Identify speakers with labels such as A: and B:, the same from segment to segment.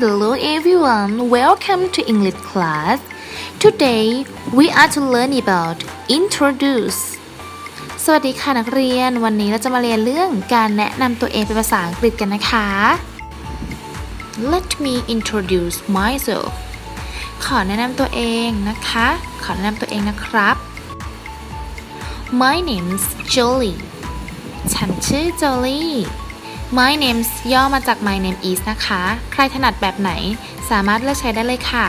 A: everyone, welcome to English class. Today we are to learn about introduce. สวัสดีค่ะนักเรียน วันนี้เราจะมาเรียนเรื่องการแนะนำตัวเองเป็นภาษาอังกฤษกันนะคะ Let me introduce myself ขอแนะนำตัวเองนะคะ ขอแนะนำตัวเองนะครับ My name's Jolie ฉันชื่อ Jolie My name's ย่อมาจาก My name is นะคะ ใครถนัดแบบไหนสามารถเลือกใช้ได้เลยค่ะ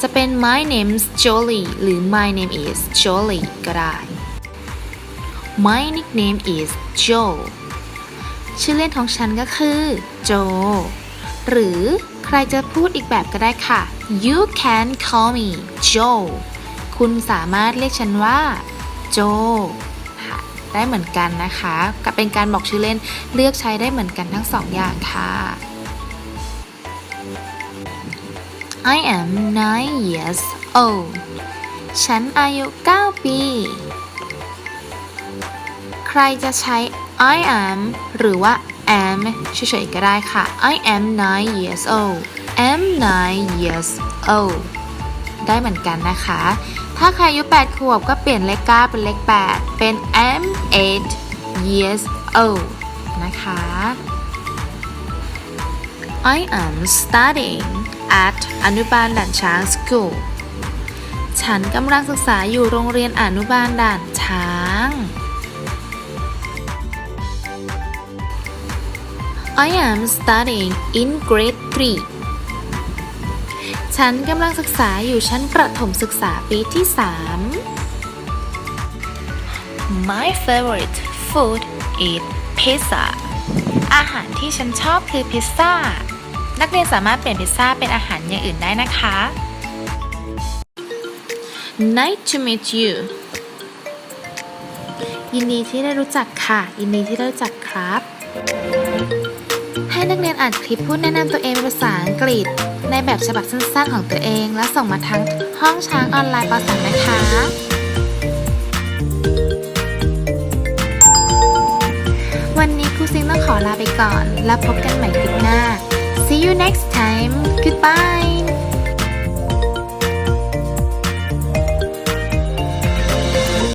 A: จะเป็น My name's Jolie หรือ My name is Jolie ก็ได้ My nickname is Joe ชื่อเล่นของฉันก็คือ Joe หรือใครจะพูดอีกแบบก็ได้ค่ะ You can call me Joe คุณสามารถเรียกฉันว่า Joe ได้เหมือนกันนะคะกับเป็นการบอกชื่อเล่นเลือกใช้ได้เหมือนกันทั้งสองอย่างค่ะ I am nine years old ฉันอายุ 9 ปี ใครจะใช้ I am หรือว่า am เฉยๆก็ได้ค่ะ I am nine years old am nine years old ได้เหมือนกันนะคะ ถ้าใครอายุ 8 ขวบก็เปลี่ยนเลข 9 เป็นเลข 8 เป็น am 8 years old นะคะ I am studying at อนุบาลด่านช้าง school ฉันกำลังศึกษาอยู่โรงเรียนอนุบาลด่านช้าง I am studying in grade 3 ฉันกำลังศึกษาอยู่ชั้นประถมศึกษาปีที่ 3 My favorite food is pizza อาหารที่ฉันชอบคือพิซซ่า นักเรียนสามารถเปลี่ยนพิซซ่าเป็นอาหารอย่างอื่นได้นะคะ Nice to meet you ยินดีที่ได้รู้จักค่ะ ยินดีที่ได้รู้จักครับ ให้นักเรียนอ่านคลิปพูดแนะนำตัวเองเป็นภาษาอังกฤษ ในแบบฉบับสั้นๆของตัวเอง และส่งมาทั้งห้องช้างออนไลน์ป .3 นะคะวันนี้ครูซิงต้องขอลาไปก่อน แล้วพบกันใหม่คลิปหน้า See you next time Goodbye